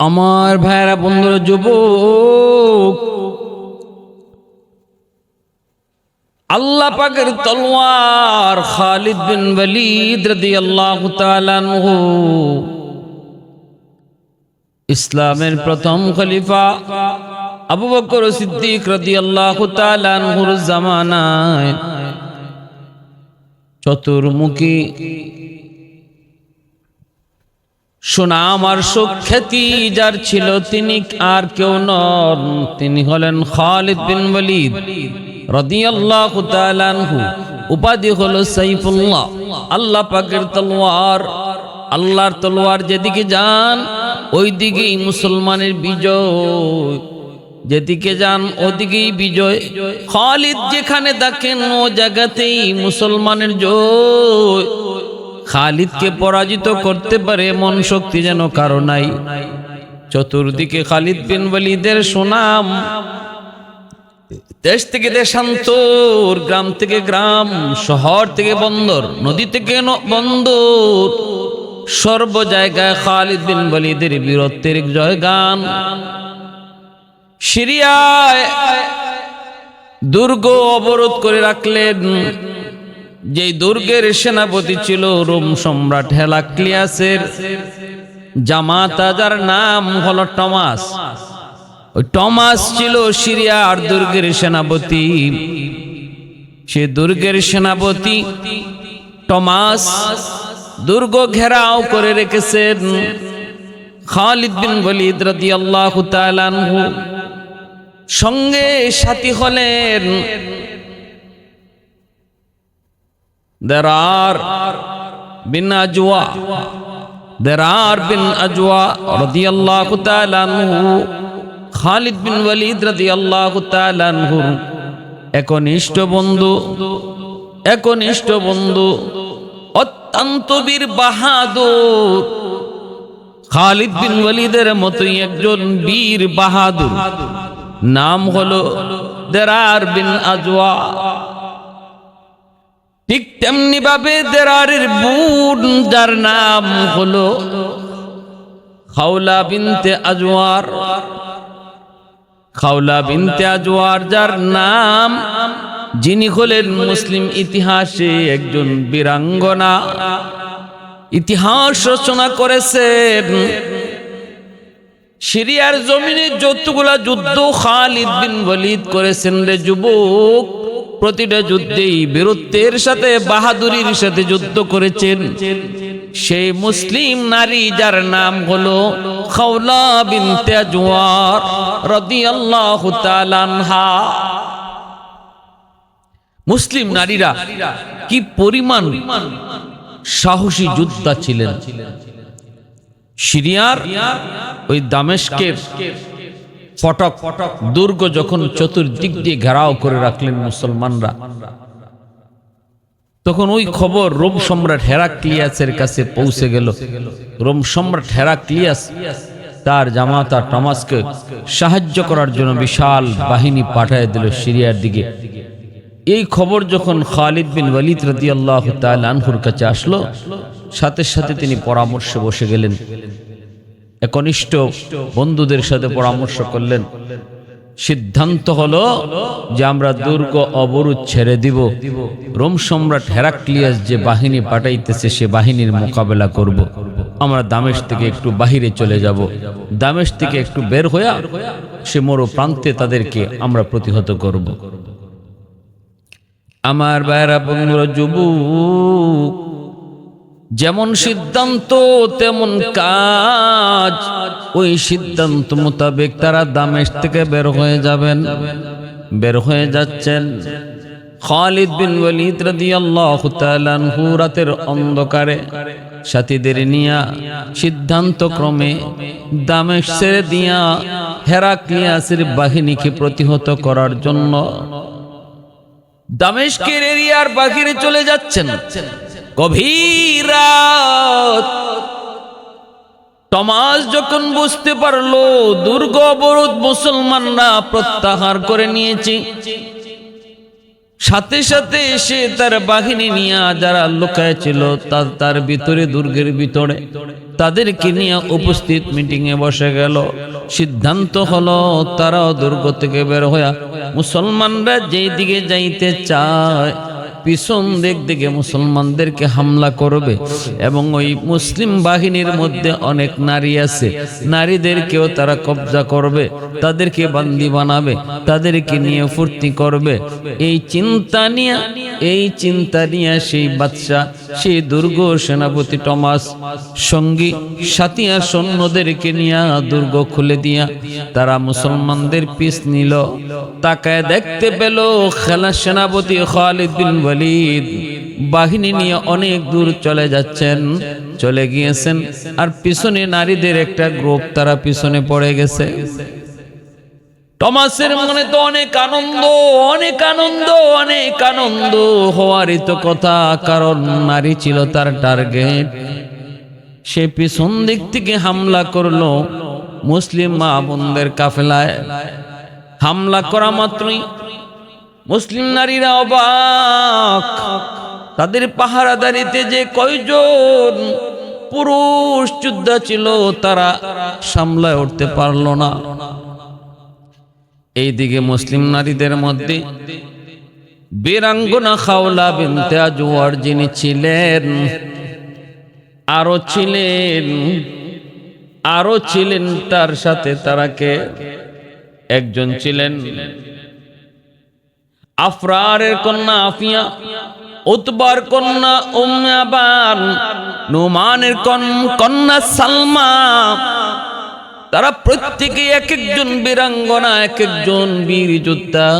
আমার ভাইরা বন্ধুরা, যুবক, আল্লাহ পাকের তলোয়ার খালিদ বিন রাদিয়াল্লাহু তাআলা আনহু ইসলামের প্রথম খলিফা আবু বকর সিদ্দিক তাআলা আনহুর জামানায় চতুর্মুখী সুনাম আর সুখ্যাতি যার ছিল, তিনি আর কেউ নন। তিনি হলেন খালিদ বিন ওয়ালিদ, রাদিয়াল্লাহু তাআলা আনহু। উপাধি হলো সাইফুল্লাহ, আল্লাহ পাকের তলোয়ার। আল্লাহর তলোয়ার যেদিকে যান ওই দিকেই মুসলমানের বিজয়। যেদিকে যান, ওদিকেই বিজয়। খালিদ যেখানে দেখেন ও জায়গাতেই মুসলমানের জয়। খালিদকে পরাজিত করতে পারে মন শক্তি যেন কারও নাই। চতুর্দিকে খালিদ বিন ওয়ালিদের সুনাম। দেশ থেকে দেশান্তর, গ্রাম থেকে গ্রাম, শহর থেকে বন্দর, নদী থেকে বন্দর, সর্ব জায়গায় খালিদ বিন ওয়ালিদের বীরত্বের জয়গান। সিরিয়ায় দুর্গ অবরোধ করে রাখলেন। যেই দুর্গের সেনাপতি ছিল, রোম সম্রাট হেলাক্লিয়াসের জামাতা যার নাম হলো টমাস। ওই টমাস ছিল সিরিয়া আর দুর্গের সেনাপতি। সে দুর্গের সেনাপতি টমাস দুর্গ ঘেরাও করে রেখেছেন। খালিদ বিন ওয়ালিদ রাদিয়াল্লাহু তাআলা সঙ্গে সাথী হলেন। দেরার বিন আজওয়া দেরার বিন আজওয়া রাদিয়াল্লাহু তাআলা আনহু খালিদ বিন ওয়ালিদ রাদিয়াল্লাহু তাআলা আনহু একনিষ্ঠ বন্ধু একনিষ্ঠ বন্ধু অত্যন্ত বীর বাহাদুর খালিদ বিন ওয়ালিদের মতোই একজন বীর বাহাদুর নাম হলো দেরার বিন আজওয়া ঠিক তেমনি ভাবে দেরারের বুন, যার নাম হলো খাওলা বিনতে আজওয়ার। খাওলা বিনতে আজওয়ার, যার নাম যিনি হলেন মুসলিম ইতিহাসে একজন বীরাঙ্গনা। ইতিহাস রচনা করেছেন। সিরিয়ার জমিনে যতগুলা যুদ্ধ খালিদ বিন বলিদ করেছেন রে যুবক প্রতিটা যুদ্ধেই বীরত্বের সাথে বাহাদুরির সাথে যুদ্ধ করেছেন। সেই মুসলিম নারী যার নাম হলো খাওলা বিনতে আজওয়ার রাদিয়াল্লাহু তাআলা আনহা। মুসলিম নারীরা কি পরিমাণ সাহসী যোদ্ধা ছিলেন? সিরিয়ার ওই দামেস্কের ফটক ফটক। দুর্গ যখন চতুর্দিক দিয়ে ঘেরাও করে রাখলেন মুসলমানরা, তখন ওই খবর রোম সম্রাট হেরাক্লিয়াসের কাছে পৌঁছে গেল। রোম সম্রাট হেরাক্লিয়াস তার জামাতা টমাসকে সাহায্য করার জন্য বিশাল বাহিনী পাঠায় দিল সিরিয়ার দিকে। এই খবর যখন খালিদ বিন ওয়ালিদ রাদিয়াল্লাহু তাআলা আনহুর কাছে আসলো, সাথে সাথে তিনি পরামর্শে বসে গেলেন। একনিষ্ঠ বন্ধুদের সাথে পরামর্শ করলেন সিদ্ধান্ত হলো যে আমরা দুর্গ অবরোধ ছেড়ে দিব রোম সম্রাট হেরাক্লিয়াস যে বাহিনী পাঠাইতেছে, সে বাহিনীর মোকাবেলা করব। আমরা দামেশ থেকে একটু বাহিরে চলে যাব দামেশ থেকে একটু বের হইয়া সে মরো প্রান্তে তাদেরকে আমরা প্রতিহত করব। আমার বাইরা বন্ধুরা, যুবক যেমন সিদ্ধান্ত, তেমন কাজ। ওই সিদ্ধান্ত মোতাবেক তারা দামেশ থেকে বের হয়ে যাবেন। বের হয়ে যাচ্ছেন। খালিদ বিন ওয়ালিদ রাদিয়াল্লাহু তাআলা রাতের অন্ধকারে। সাথীদের নিয়া সিদ্ধান্ত ক্রমে দামেশ ছেড়ে দিয়া হেরাক্লিয়াসের বাহিনীকে প্রতিহত করার জন্য দামেশকের এরিয়ার বাহিরে চলে যাচ্ছেন। গভীর টমাস যখন বুঝতে পারল, দুর্গ অবরোধ মুসলমানরা প্রত্যাহার করে নিয়েছে। সাথে সাথে এসে তার বাহিনী নিয়ে যারা লুকায় ছিল তা তার ভিতরে, দুর্গের ভিতরে, তাদেরকে নিয়ে উপস্থিত মিটিং এ বসে গেল। সিদ্ধান্ত হলো, তারাও দুর্গ থেকে বের হয়ে মুসলমানরা যেই দিকে যাইতে চায় পিছন দিক দিকে মুসলমানদেরকে হামলা করবে এবং ওই মুসলিম বাহিনীর মধ্যে অনেক নারী আছে। নারীদেরকেও তারা কবজা করবে, তাদেরকে বান্দি বানাবে, তাদেরকে নিয়ে ফুর্তি করবে। এই চিন্তা নিয়ে, এই চিন্তা নিয়ে সেই বাদশা সেই দুর্গ সেনাপতি টমাস সঙ্গী সাথিয়া সৈন্যদেরকে নিয়ে দুর্গ খুলে দিয়া তারা মুসলমানদের পিস নিল। তাকায় দেখতে পেল খেলা সেনাপতি খালিদ বিন ওয়ালিদ। বাহিনী নিয়ে অনেক দূর চলে যাচ্ছেন। চলে গিয়েছেন। আর পিছনে নারীদের একটা গ্রুপ, তারা পিছনে পড়ে গেছে। টমাসের মনে তো অনেক আনন্দ অনেক আনন্দ অনেক আনন্দ। হওয়ারই তো কথা, কারণ নারী ছিল তার টার্গেট। সে পিছন দিক থেকে হামলা করল মুসলিম মা বোনদের কাফেলায়। হামলা করা মাত্রই মুসলিম নারীরা অবাক। তাদের পাহারাদারিতে যে কয়জন পুরুষ যোদ্ধা ছিল, তারা সামলায় উঠতে পারল না। এইদিকে মুসলিম নারীদের মধ্যে বীরাঙ্গনা খাওলা বিনতে আজওয়ার যিনি ছিলেন আরও ছিলেন আরও ছিলেন, তার সাথে তারাকে একজন ছিলেন। আফরারের কন্যা আফিয়া, উতবার কন্যা উম্মাবান নুমানের কন- কন্যা সালমা। তারা প্রত্যেকে এক একজন বীরাঙ্গনা এক একজন বীর যোদ্ধা।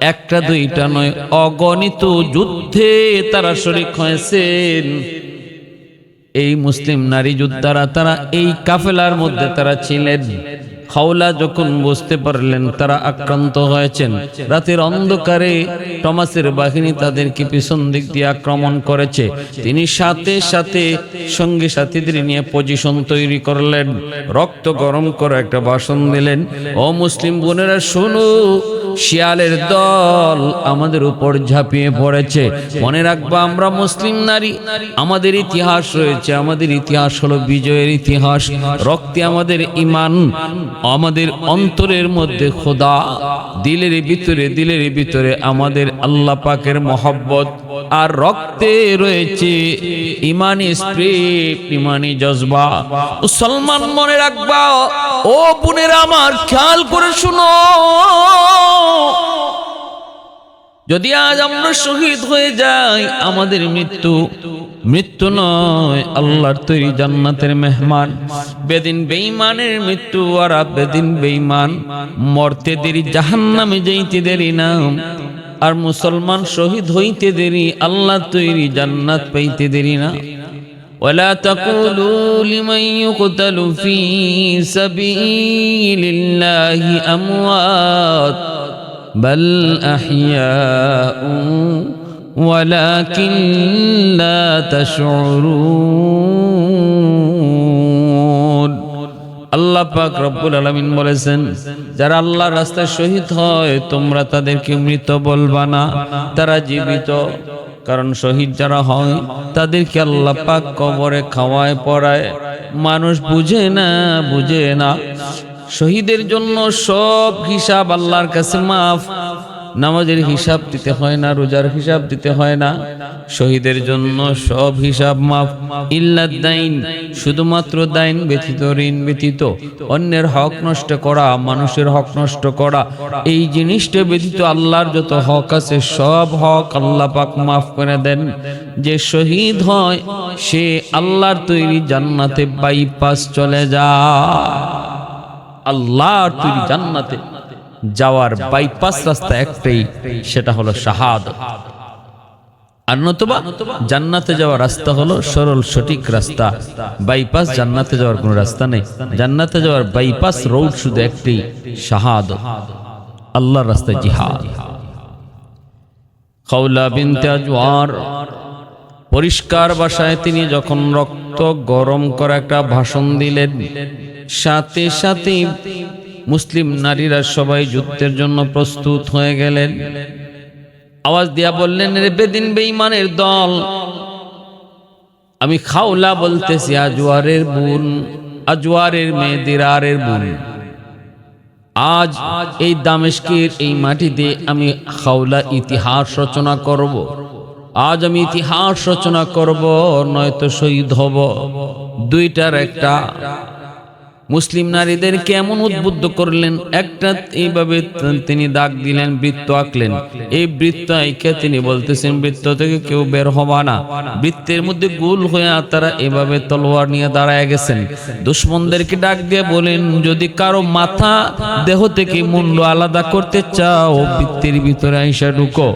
একটা, দুইটা নয়, অগণিত যুদ্ধে তারা শরিক হয়েছেন। এই মুসলিম নারী যোদ্ধারা, তারা এই কাফেলার মধ্যে তারা ছিলেন। হাওলা যখন বুঝতে পারলেন তারা আক্রান্ত হয়েছেন, রাতের অন্ধকারে টমাসের বাহিনী তাদেরকে পিছন দিক দিয়ে আক্রমণ করেছে। তিনি সাথে সাথে সঙ্গী সাথীদের নিয়ে পজিশন তৈরি করলেন, রক্ত গরম করে একটা ভাষণ দিলেন, ও মুসলিম বোনেরা, শোনো, শিয়ালের দল আমাদের উপর ঝাঁপিয়ে পড়েছে। মনে রাখবা, আমরা মুসলিম নারী, আমাদের ইতিহাস রয়েছে, আমাদের ইতিহাস হলো বিজয়ের ইতিহাস, রক্তে আমাদের ইমান আমাদের অন্তরের মধ্যে খোদা, দিলের ভিতরে দিলের ভিতরে আমাদের আল্লাহ পাকের মহব্বত। আর রক্তে রয়েছে ইমানি স্প্রিট, ইমানি জজবা। মুসলমান মনে রাখবা, ও বোনের আমার খেয়াল করে শুনো। যদি আজ আমরা শহীদ হয়ে যাই আমাদের মৃত্যু মৃত্যু নয় আল্লাহর তৈরি জান্নাতের মেহমান বেদিন বেঈমানের মৃত্যু আর বেদিন বেঈমান মরতে দেরি জাহান্নামে যাইতে দেরি না আর মুসলমান শহীদ হইতে দেরি আল্লাহ তৈরি জান্নাত পাইতে দেরি না ولا تقولوا لمن يقتل في سبيل الله أموات بل أحياء ولكن لا تشعرون আল্লাহ পাক রব্বুল আলামিন বলেছেন যারা আল্লাহর রাস্তায় শহীদ হয় তোমরা তাদেরকে মৃত বলবা না তারা জীবিত কারণ শহীদ যারা হয় তাদেরকে আল্লাহ পাক কবরে খাওয়ায় পড়ায় মানুষ বুঝে না বুঝে না শহীদের জন্য সব হিসাব আল্লাহর কাছে মাফ। নামাজের হিসাব দিতে হয় না, রোজার হিসাব দিতে হয় না। শহীদের জন্য সব হিসাব মাফ। ইল্লা দাইন, শুধুমাত্র দাইন ব্যতীত, ঋণ ব্যতীত। অন্যের হক নষ্ট করা, মানুষের হক নষ্ট করা। এই জিনিসটা ব্যতীত আল্লাহর যত হক আছে, সব হক আল্লাহ পাক মাফ করে দেন। যে শহীদ হয়, সে আল্লাহর তৈরি জান্নাতে বাইপাস চলে যায়। আল্লাহর তৈরি জান্নাতে যাওয়ার বাইপাস রাস্তা একটাই, সেটা হলো শাহাদ আর নতুবা জান্নাতে যাওয়ার রাস্তা হলো সরল সঠিক রাস্তা। বাইপাস জান্নাতে যাওয়ার কোনো রাস্তা নেই। জান্নাতে যাওয়ার বাইপাস রোড শুধু একটি শাহাদ আল্লাহর রাস্তায় জিহাদ। খাউলা বিনতে আজওয়ার, পরিষ্কার ভাষায় তিনি যখন রক্ত গরম করা একটা ভাষণ দিলেন সাথে সাথে মুসলিম নারীরা সবাই যুদ্ধের জন্য প্রস্তুত হয়ে গেলেন। আওয়াজ দিয়া বললেন, রে বেদিন বেঈমানের দল, আমি খাওলা বলতেছি, আজওয়ারের বোন, আজওয়ারের মেয়ে দিরারের বোন। আজ এই দামেশকের এই মাটিতে আমি খাওলা ইতিহাস রচনা করব। আজ আমি ইতিহাস রচনা করব, নয়তো শহীদ হব। দুইটার একটা মুসলিম নারীদেরকে এমন উদ্বুদ্ধ করলেন, একটা এইভাবে তিনি দাগ দিলেন, বৃত্ত আঁকলেন। এই বৃত্ত আঁকে তিনি বলতেছেন, বৃত্ত থেকে কেউ বের হবা না। বৃত্তের মধ্যে গোল হয়ে তারা এভাবে তলোয়ার নিয়ে দাঁড়ায় গেছেন। দুশ্মনদেরকে ডাক দিয়ে বলেন, যদি কারও মাথা দেহ থেকে মুন্ড আলাদা করতে চাও, বৃত্তের ভিতরে আইসা ঢুকো।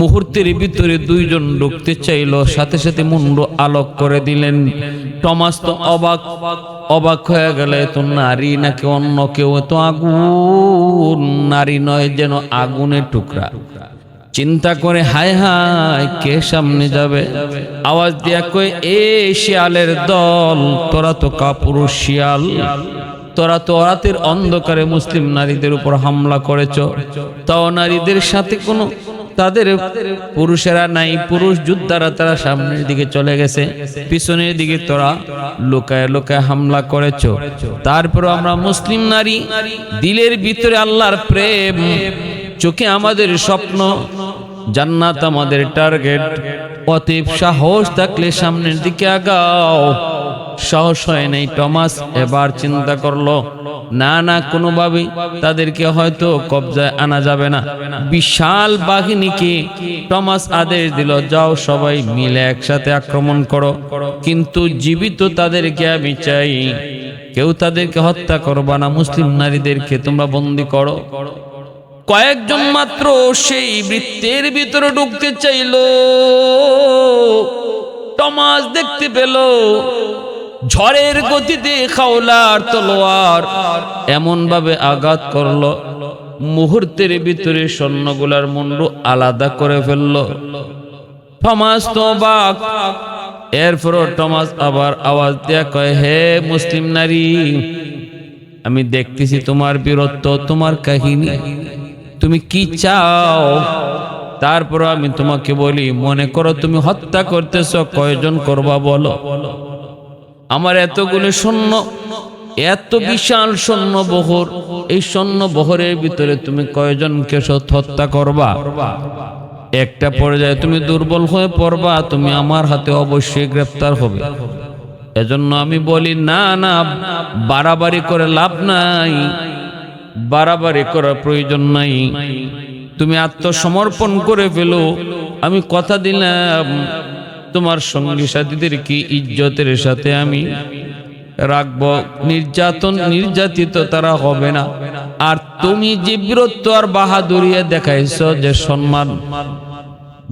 মুহূর্তের ভিতরে দুইজন ঢুকতে চাইলো, সাথে সাথে মুন্ড আলোক করে দিলেন। টমাস তো অবাক অবাক হয়ে গেলে তো নারী নাকি অন্য কেউ? তো আগুন। নারী নয় যেন আগুনের টুকরা। চিন্তা করে, হায় হায়, কে সামনে যাবে? আওয়াজ দিয়া কই এ শিয়ালের দল, তোরা তো কাপুরুষ শিয়াল। তোরা তো রাতের অন্ধকারে মুসলিম নারীদের উপর হামলা করেছ। তাও নারীদের সাথে কোনো তাদের পুরুষেরা নাই, পুরুষ যোদ্ধারা তারা সামনের দিকে চলে গেছে, পিছনের দিকে তোরা লোকায় লোকায় হামলা করেছ। তারপর আমরা মুসলিম নারী, দিলের ভিতরে আল্লাহর প্রেম, চোখে আমাদের স্বপ্ন, জান্নাত আমাদের টার্গেট। অতীব সাহস থাকলে সামনের দিকে আগাও। সাহস হয় নাই। টমাস এবার চিন্তা করল, না না কোনোভাবে তাদেরকে হয়তো কবজায় আনা যাবে না। বিশাল বাহিনীকে টমাস আদেশ দিল, যাও সবাই মিলে একসাথে আক্রমণ করো, কিন্তু জীবিত তাদেরকে আমি চাই। কেউ তাদেরকে হত্যা করবা না, মুসলিম নারীদেরকে তোমরা বন্দি করো। কয়েকজন মাত্র সেই বৃত্তের ভিতরে ঢুকতে চাইল। টমাস দেখতে পেল ঝড়ের গতিতে খাওলার তলোয়ার এমন ভাবে আঘাত করল, মুহূর্তের ভিতরে স্বর্ণগুলার মুন্ড আলাদা করে ফেলল। টমাস তো বাক এরপরও টমাস আবার আওয়াজ দেয়া কয়, হে মুসলিম নারী, আমি দেখতেছি তোমার বীরত্ব, তোমার কাহিনী। তুমি কি চাও? তারপর আমি তোমাকে বলি, মনে করো তুমি হত্যা করতেছ, কয়জন করবা বলো? আমার এতগুলো সৈন্য, এত বিশাল সৈন্য বহর, এই সৈন্য বহরের ভিতরে তুমি কয়জনকে হত্যা করবা? একটা পর্যায়ে তুমি দুর্বল হয়ে পড়বা, তুমি আমার হাতে অবশ্যই গ্রেফতার হবে। এজন্য আমি বলি, না না, বাড়াবাড়ি করে লাভ নাই, বাড়াবাড়ি করার প্রয়োজন নাই। তুমি আত্মসমর্পণ করে ফেলো। আমি কথা দিলাম তোমার সঙ্গী সাথীদের কি ইজ্জতের সাথে আমি রাখব? নির্যাতন, নির্যাতিত তারা হবে না। আর তুমি যে বীরত্ব আর বাহাদুরিয়া দেখাইছ যে সম্মান,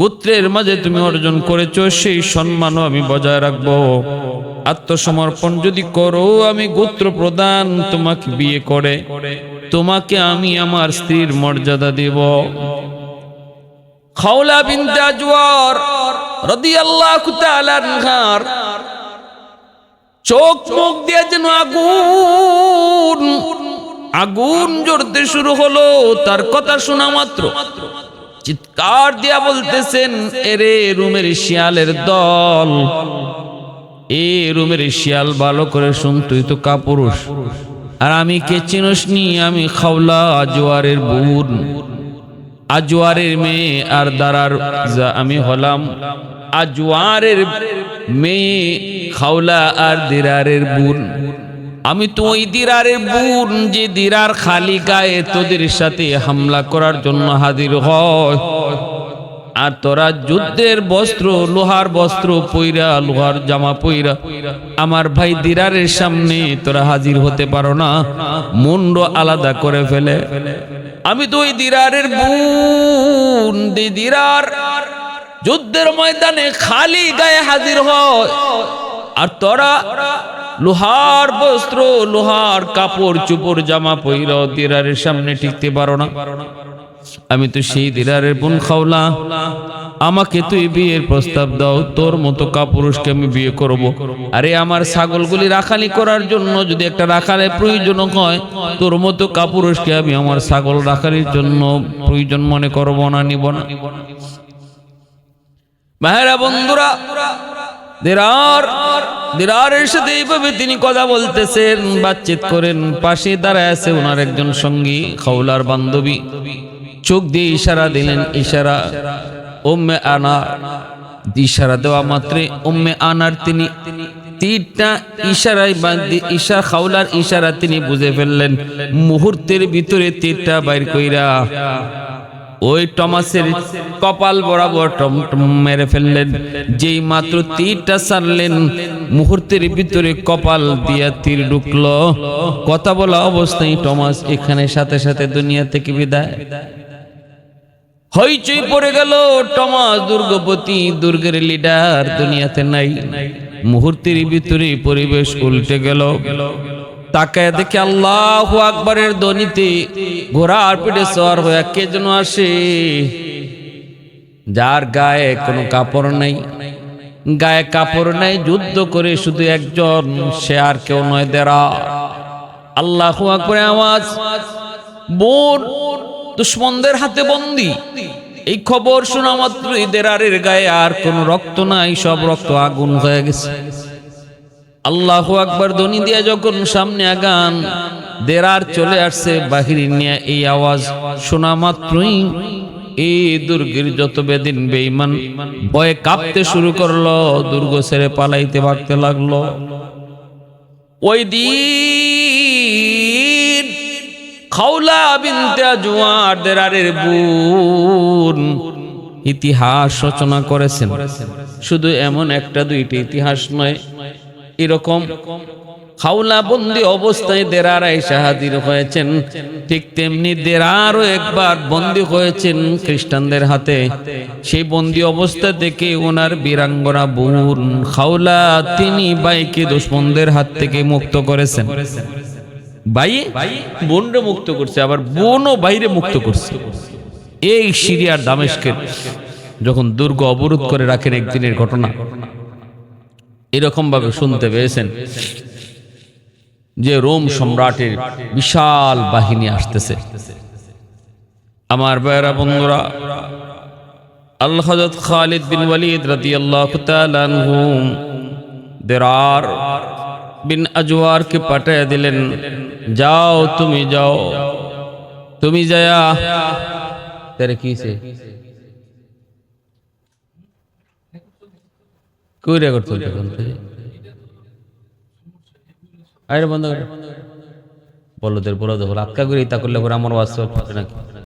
গোত্রের মাঝে তুমি অর্জন করেছ, সেই সম্মানও আমি বজায় রাখব। আত্মসমর্পণ যদি করো, আমি গোত্র প্রদান তোমাকে বিয়ে করে, তোমাকে আমি আমার স্ত্রীর মর্যাদা দেব। খাওলা বিনতে আজওয়ার রাদিয়াল্লাহু তাআলা আনহার চোখ মুখ দিয়ে যেন আগুন আগুন জ্বলতে শুরু হলো, তার কথা শোনা মাত্র। চিৎকার দিয়া বলতেছেন, এরে রুমের শিয়ালের দল, এ রুমের শিয়াল ভালো করে শুন, তুই তো কাপুরুষ। আর আমি কে চিনস নি আমি খাওলা জোয়ারের বোন। আজওয়ারের মেয়ে আর দারার আমি হলাম। আজওয়ারের মেয়ে খাওলা আর দিরারের বোন। আমি তো ওই দিরারের বোন যে দিরার খালি গায়ে তোদের সাথে হামলা করার জন্য হাজির হয়। আর তোরা যুদ্ধের বস্ত্র, লোহার বস্ত্র পইরা, লোহার জামা পইরা আমার ভাই দিরারের সামনে তোরা হাজির হতে পারো না। মুন্ড আলাদা করে ফেলে। আমি তো ওই দিরারের বোন দিদিরার যুদ্ধের ময়দানে খালি গায়ে হাজির হয়। আর তোরা লোহার বস্ত্র, লোহার কাপড়, চুপড়, জামা পইরা দিরারের সামনে টিকতে পারো না। আমি তো সেই দিরারের বোন খাওলা। আমাকে তুই বিয়ের প্রস্তাব দাও, তোর মতো কাপুরুষকে আমি বিয়ে করব। আরে আমার ছাগলগুলি রাখালি করার জন্য যদি একটা রাখালের প্রয়োজন হয়, তোর মতো কাপুরুষকে আমি আমার ছাগল রাখালির জন্য প্রয়োজন মনে করব না, নিব না। ভাইরা বন্ধুরা সাথে এইভাবে তিনি কথা বলতেছেন, বাতচিত করেন, পাশে দাঁড়ায় আছে ওনার একজন সঙ্গী খাউলার বান্ধবী। চোখ দিয়ে ইশারা দিলেন, ইশারা। ওম্মে আনা, ইশারা দেওয়া মাত্রে ওম্মে আনার তিনি তীরটা ইশারায় ঈশা খাউলার ইশারা তিনি বুঝে ফেললেন, মুহূর্তের ভিতরে তীরটা বাইর কইরা ওই টমাসের কপাল বরাবর টম টম মেরে ফেললেন, যেই মাত্র তীরটা সারলেন, মুহূর্তের ভিতরে কপাল দিয়া তীর ঢুকলো। কথা বলা অবস্থায় টমাস এখানে সাথে সাথে দুনিয়া থেকে বিদায়। হইচই পড়ে গেল, টমাস দুর্গপতি, দুর্গের লিডার দুনিয়াতে নাই। মুহূর্তের ভিতরে পরিবেশ উল্টে গেল। তাকায় দেখে আল্লাহ আকবরের ধ্বনিতে ঘোড়ার পিঠে সওয়ার হয়ে কে যেন আসে। যার গায়ে কোনো কাপড় নাই। গায়ে কাপড় নাই, যুদ্ধ করে শুধু একজন, সে আর কেউ নয়, দেরা। আল্লাহ আকবরে আওয়াজ, বোন দুশ্মনদের হাতে বন্দি। এই খবর শোনা মাত্রই দেরারের গায়ে আর কোন রক্ত নাই, সব রক্ত আগুন হয়ে গেছে। আল্লাহ আকবার ধ্বনি দিয়া যখন সামনে আগান, দেরার চলে আসছে, বাহিরে নিয়ে এই আওয়াজ শোনা মাত্রই এই দুর্গের যত বেদিন বেঈমান ভয়ে কাঁপতে শুরু করল, দুর্গ ছেড়ে পালাইতে ভাগতে লাগল। ওই দিন খাউলা বিনতে জুয়ার দেরারের বোন। ইতিহাস রচনা করেছেন। শুধু এমন একটা দুইটি ইতিহাস নয়, এরকম খাউলা বন্দি অবস্থায় দেরারাই শাহাদির হয়েছেন। ঠিক তেমনি দেরারও একবার বন্দি হয়েছেন খ্রিস্টানদের হাতে। সেই বন্দি অবস্থা থেকে ওনার বীরাঙ্গনা বোন খাউলা তিনি বাইকে দুশ্মনদের হাত থেকে মুক্ত করেছেন। ভাই, বোনরে মুক্ত করছে, আবার বোনও বাইরে মুক্ত করছে। এই সিরিয়ার দামেশকের যখন দুর্গ অবরোধ করে রাখেন একদিনের ঘটনা এরকম ভাবে শুনতে পেয়েছেন যে রোম সম্রাটের বিশাল বাহিনী আসতেছে। আমার বেড়া বন্ধুরা আল্লাহ খালিদ বিন ওয়ালিদ তাআলা আনহু দেরার বিন আজওয়ারকে পাঠিয়ে দিলেন। যাও তুমি যাও। তুমি যায়া। তেরে কি সে কই রেকর্ড কোন চলতে আরে বন্ধ করে। বলদের বলদ হল আটকা করে তা করলে পরে আমার ওয়াজ নাকি?